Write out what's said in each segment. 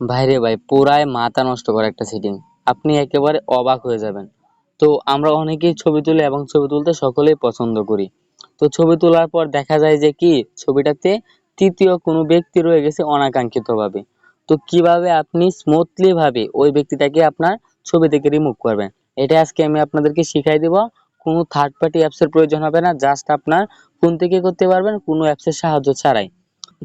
ভাইরে ভাই, পুরাই মাথা নষ্ট করা একটা সেটিং আপনি একেবারে অবাক হয়ে যাবেন। তো আমরা অনেকেই ছবি তুলি এবং ছবি তুলতে সকলেই পছন্দ করি। তো ছবি তোলার পর দেখা যায় যে কি, ছবিটাতে তৃতীয় কোনো ব্যক্তি রয়ে গেছে অনাকাঙ্ক্ষিত ভাবে তো কীভাবে আপনি স্মুথলি ভাবে ওই ব্যক্তিটাকে আপনার ছবি থেকে রিমুভ করবেন? এটা আজকে আমি আপনাদেরকে শিখাই দেব। কোনো থার্ড পার্টি অ্যাপসের প্রয়োজন হবে না জাস্ট আপনার ফোন থেকে করতে পারবেন, কোনো অ্যাপসের সাহায্য ছাড়াই।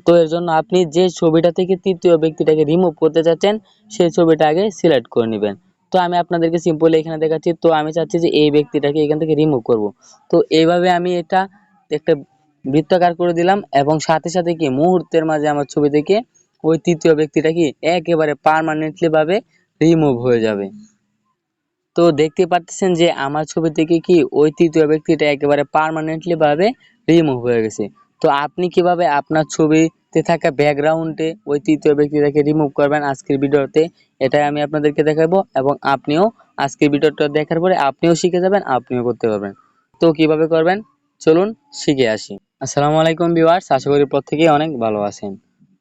তো এর জন্য আপনি যে ছবিটা থেকে তৃতীয় ব্যক্তিটাকে রিমুভ করতে চাচ্ছেন, সেই ছবিটা আগে সিলেক্ট করে নেবেন। তো আমি আপনাদেরকে সিম্পলি এখানে দেখাচ্ছি। তো আমি চাচ্ছি যে এই ব্যক্তিটাকে এখান থেকে রিমুভ করব। তো এইভাবে আমি এটা একটা বৃত্তাকার করে দিলাম এবং সাথে সাথে কি মুহূর্তের মাঝে আমার ছবি থেকে ওই তৃতীয় ব্যক্তিটা কি একেবারে পার্মানেন্টলি ভাবে রিমুভ হয়ে যাবে। তো দেখতে পাচ্ছেন যে আমার ছবি থেকে কি ওই তৃতীয় ব্যক্তিটা একেবারে পার্মানেন্টলি ভাবে রিমুভ হয়ে গেছে। তো আপনি কীভাবে আপনার ছবিতে থাকা ব্যাকগ্রাউন্ডে ওই তৃতীয় ব্যক্তিটাকে রিমুভ করবেন আজকের ভিডিওতে? এটাই আমি আপনাদেরকে দেখাবো এবং আপনিও আজকের ভিডিওটা দেখার পরে আপনিও শিখে যাবেন, আপনিও করতে পারবেন। তো কীভাবে করবেন? চলুন শিখে আসি। আসসালামু আলাইকুম ভিউয়ার্স, আশা করি প্রত্যেকেই অনেক ভালো আছেন।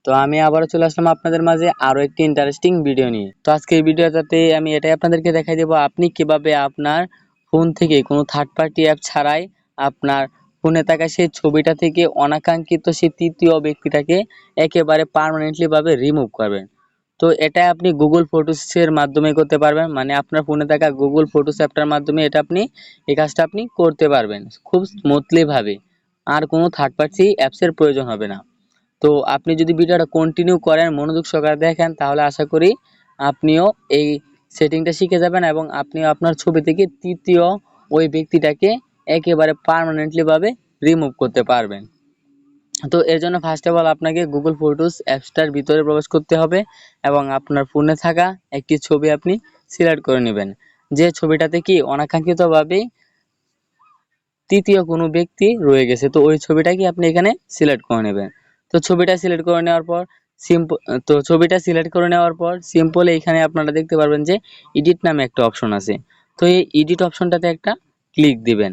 তো আমি আবারও চলে আসলাম আপনাদের মাঝে আরও একটি ইন্টারেস্টিং ভিডিও নিয়ে। তো আজকে এই ভিডিওটাতে আমি এটাই আপনাদেরকে দেখাই দেবো, আপনি কীভাবে আপনার ফোন থেকে কোনো থার্ড পার্টি অ্যাপ ছাড়াই আপনার ফোনে থাকা সেই ছবিটা থেকে অনাকাঙ্ক্ষিত সেই তৃতীয় ব্যক্তিটাকে একেবারে পার্মানেন্টলি ভাবে রিমুভ করবেন। তো এটা আপনি গুগল ফটোসের মাধ্যমে করতে পারবেন মানে আপনার ফোনে থাকা গুগল ফটোস অ্যাপটার মাধ্যমে এটা আপনি এই কাজটা আপনি করতে পারবেন খুব স্মুথলি ভাবে। আর কোনো থার্ড পার্টি অ্যাপসের প্রয়োজন হবে না। তো আপনি যদি ভিডিওটা কন্টিনিউ করেন, মনোযোগ সহকারে দেখেন, তাহলে আশা করি আপনিও এই সেটিংটা শিখে যাবেন এবং আপনিও আপনার ছবি থেকে তৃতীয় ওই ব্যক্তিটাকে একেবারে পার্মানেন্টলি ভাবে রিমুভ করতে পারবেন। তো এর জন্য ফার্স্ট অফ অল আপনাকে গুগল ফটোস অ্যাপসটার ভিতরে প্রবেশ করতে হবে এবং আপনার ফোনে থাকা একটি ছবি আপনি সিলেক্ট করে নেবেন। যে ছবিটাতে কি অনাকাঙ্ক্ষিতভাবে তৃতীয় কোনো ব্যক্তি রয়ে গেছে, তো ওই ছবিটাকে আপনি এখানে সিলেক্ট করে নেবেন। তো ছবিটা সিলেক্ট করে নেওয়ার পর সিম্পল তো ছবিটা সিলেক্ট করে নেওয়ার পর সিম্পল এইখানে আপনারা দেখতে পারবেন যে এডিট নামে একটা অপশন আছে। তো এই এডিট অপশনটাতে একটা ক্লিক দিবেন।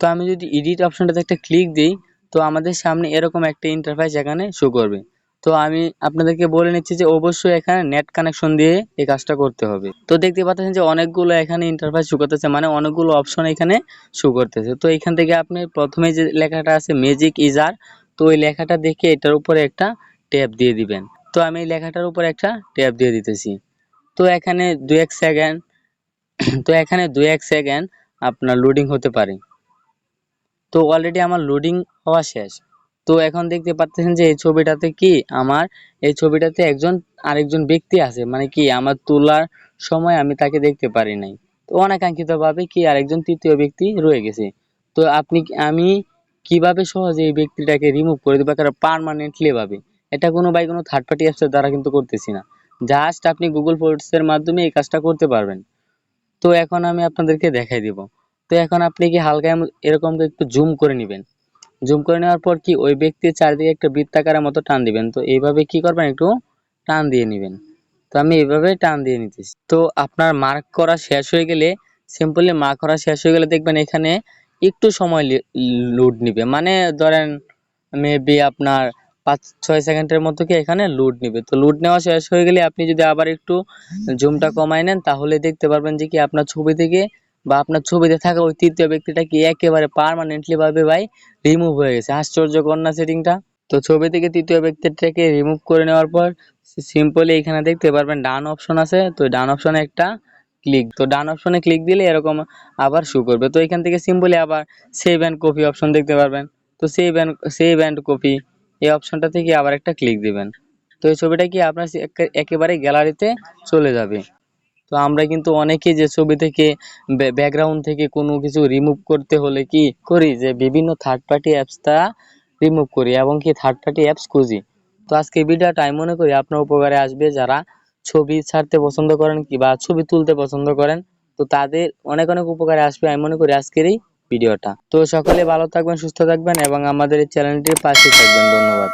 তো আমি যদি এডিট অপশনটাতে একটা ক্লিক দিই, তো আমাদের সামনে এরকম একটা ইন্টারফেস এখানে শো করবে। তো আমি আপনাদেরকে বলে নিচ্ছি যে অবশ্যই এখানে নেট কানেকশন দিয়ে এই কাজটা করতে হবে। তো দেখতে পাচ্ছেন যে অনেকগুলো এখানে ইন্টারফেস শো করতেছে মানে অনেকগুলো অপশন এখানে শো করতেছে। তো এখান থেকে আপনি প্রথমে যে লেখাটা আছে ম্যাজিক ইজার তো ওই লেখাটা দেখে এটার উপরে একটা ট্যাপ দিয়ে দিবেন। তো আমি লেখাটার উপরে একটা ট্যাপ দিয়ে দিতেছি। তো এখানে দু এক সেকেন্ড তো এখানে দু এক সেকেন্ড আপনার লোডিং হতে পারে। তো অলরেডি আমার লোডিং হওয়া শেষ। তো এখন দেখতে পাচ্ছেন যে এই ছবিটাতে কি আমার, এই ছবিটাতে একজন, আরেকজন ব্যক্তি আছে। মানে কি, আমার তোলার সময় আমি তাকে দেখতে পারি নাই। তো অনাকাঙ্ক্ষিতভাবে কি আরেকজন তৃতীয় ব্যক্তি রয়ে গেছে। তো আপনি আমি কীভাবে সহজে এই ব্যক্তিটাকে রিমুভ করে দেবো? কারণ পারমানেন্টলি ভাবে। এটা কোনো বাই কোনো থার্ড পার্টি অ্যাপসের দ্বারা কিন্তু করতেছি না। জাস্ট আপনি গুগল ফটোসের মাধ্যমে এই কাজটা করতে পারবেন। তো এখন আমি আপনাদেরকে দেখাই দিব। তো এখন আপনি কি হালকা এরকম একটু জুম করে নেবেন। জুম করে নেওয়ার পর কি ওই ব্যক্তির চারিদিকে একটা বৃত্তাকারের মতো টান দিবেন। তো এইভাবে কি করবেন? একটু টান দিয়ে নেবেন। তো আমি এইভাবে টান দিয়ে নিতেছি। তো আপনার মার্ক করা শেষ হয়ে গেলে সিম্পলি মার্ক করা শেষ হয়ে গেলে দেখবেন এখানে একটু সময় লোড নিবে। মানে ধরেন মেবি আপনার পাঁচ, ছয় সেকেন্ডের মতো কি এখানে লোড নিবে। তো লোড নেওয়া শেষ হয়ে গেলে আপনি যদি আবার একটু জুমটা কমায় নেন, তাহলে দেখতে পারবেন যে কি আপনার ছবি থেকে বা আপনার ছবিতে থাকা ওই তৃতীয় ব্যক্তিটা কি একেবারে পার্মানেন্টলি ভাবে ভাই রিমুভ হয়ে গেছে? আশ্চর্যকর না সেটিংটা তো ছবি থেকে তৃতীয় ব্যক্তিটাকে রিমুভ করে নেওয়ার পর সিম্পলি এখানে দেখতে পারবেন ডান অপশন আছে। তো ডান অপশনে একটা ক্লিক তো ডান অপশনে ক্লিক দিলে এরকম আবার শু করবে। তো এখান থেকে সিম্পলি আবার সেভ অ্যান্ড কপি অপশন দেখতে পারবেন। তো save and save and copy এই অপশনটা থেকে আবার একটা ক্লিক দিবেন। তো এই ছবিটা কি আপনার একে- একেবারে গ্যালারিতে চলে যাবে। তো আমরা কিন্তু অনেকেই যে ছবি থেকে ব্যাকগ্রাউন্ড থেকে কোনো কিছু রিমুভ করতে হলে কি করি? যে বিভিন্ন থার্ড পার্টি অ্যাপসটা রিমুভ করি এবং কি থার্ড পার্টি অ্যাপস খুঁজি। তো আজকে ভিডিওটা আমি মনে করি আপনার উপকারে আসবে যারা ছবি ছাড়তে পছন্দ করেন কি বা ছবি তুলতে পছন্দ করেন, তো তাদের অনেক অনেক উপকারে আসবে আমি মনে করি আজকের এই ভিডিওটা। তো সকলে ভালো থাকবেন, সুস্থ থাকবেন এবং আমাদের এই চ্যানেলটির পাশে থাকবেন। ধন্যবাদ।